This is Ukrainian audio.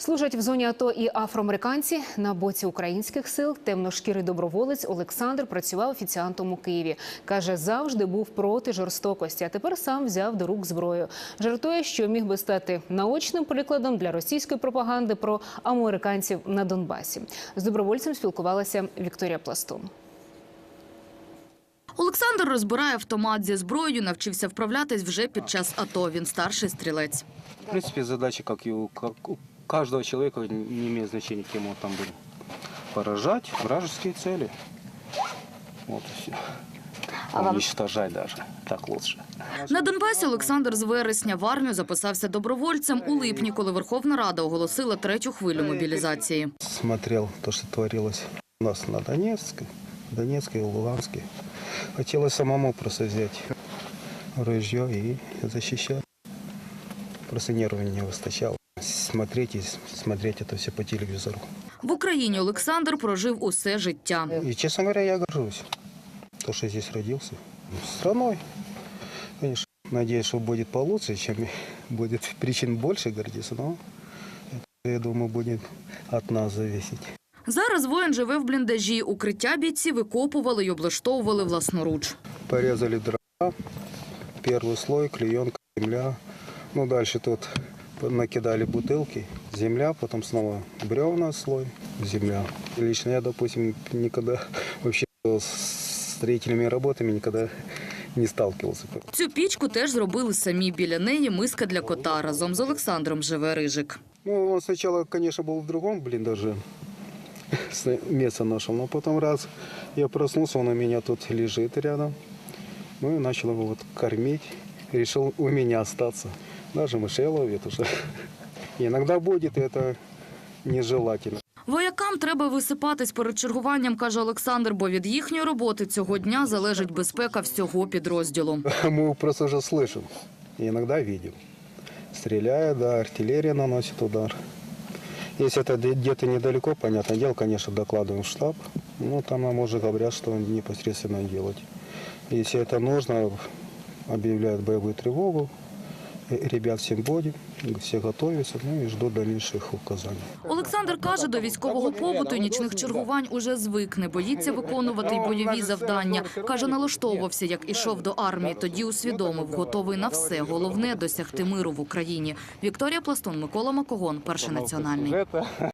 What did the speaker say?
Служать в зоні АТО і афроамериканці на боці українських сил. Темношкірий доброволець Олександр працював офіціантом у Києві. каже, завжди був проти жорстокості, а тепер сам взяв до рук зброю. Жартує, що міг би стати наочним прикладом для російської пропаганди про американців на Донбасі. З добровольцем спілкувалася Вікторія Пластун. Олександр розбирає автомат зі зброєю, навчився вправлятись вже під час АТО. Він старший стрілець. В принципе, задача, как и у, как у каждого человека, не имеет значения, кем он там был. Поражать вражеские цели. Вот и все. Уничтожать даже. Так лучше. На Донбасі Олександр з вересня в армію записався добровольцем у липні, коли Верховна Рада оголосила третю хвилю мобілізації. смотрел то, что творилось у нас на Донецке, Донецке и Луганске. Хотелось самому просто взять ружье и защищать. Просто нервы не выстачало. Смотреть и смотреть это все по телевизору. В Україні Олександр прожив усе життя. И, честно говоря, я горжусь, то, что здесь родился. Страной, конечно. Надеюсь, что будет получше, чем будет причин больше гордиться, но это, я думаю, будет от нас зависеть. Зараз воїн живе в бліндажі. Укриття бійці викопували й облаштовували власноруч. Порезали дрова, первый слой, клеенка, земля. Ну, дальше тут накидали бутылки, земля, потом снова бревна слой, земля. И лично я, допустим, никогда вообще с строительными работами никогда не сталкивался. Цю пічку теж зробили самі. Біля неї миска для кота. Разом з Олександром живе рижик. Ну, он сначала, конечно, был в другом блиндаже, с- место нашел, но потом раз я проснулся, он у меня тут лежит рядом. Ну и начал его вот кормить. Решил у меня остаться. Даже мышей ловит уже. Иногда будет это нежелательно. Воякам треба висипатись перед чергуванням, каже Олександр, бо від їхньої роботи цього дня залежить безпека всього підрозділу. Мы просто уже слышим. И иногда видим. Стреляет, да, артиллерия наносит удар. Если это где- где-то недалеко, понятное дело, конечно, докладываем в штаб. Ну, там нам уже говорят, что непосредственно делать. Если это нужно, объявляют боевую тревогу. Э, Ребят всем будем, все готовятся, ну и ждут дальнейших указаний. Олександр каже, до військового побуту і нічних чергувань уже звик, не боїться виконувати й бойові завдання. Каже, налаштовувався, як ішов до армії. Тоді усвідомив, готовий на все. Головне – досягти миру в Україні. Вікторія Пластун, Микола Макогон, Перший національний.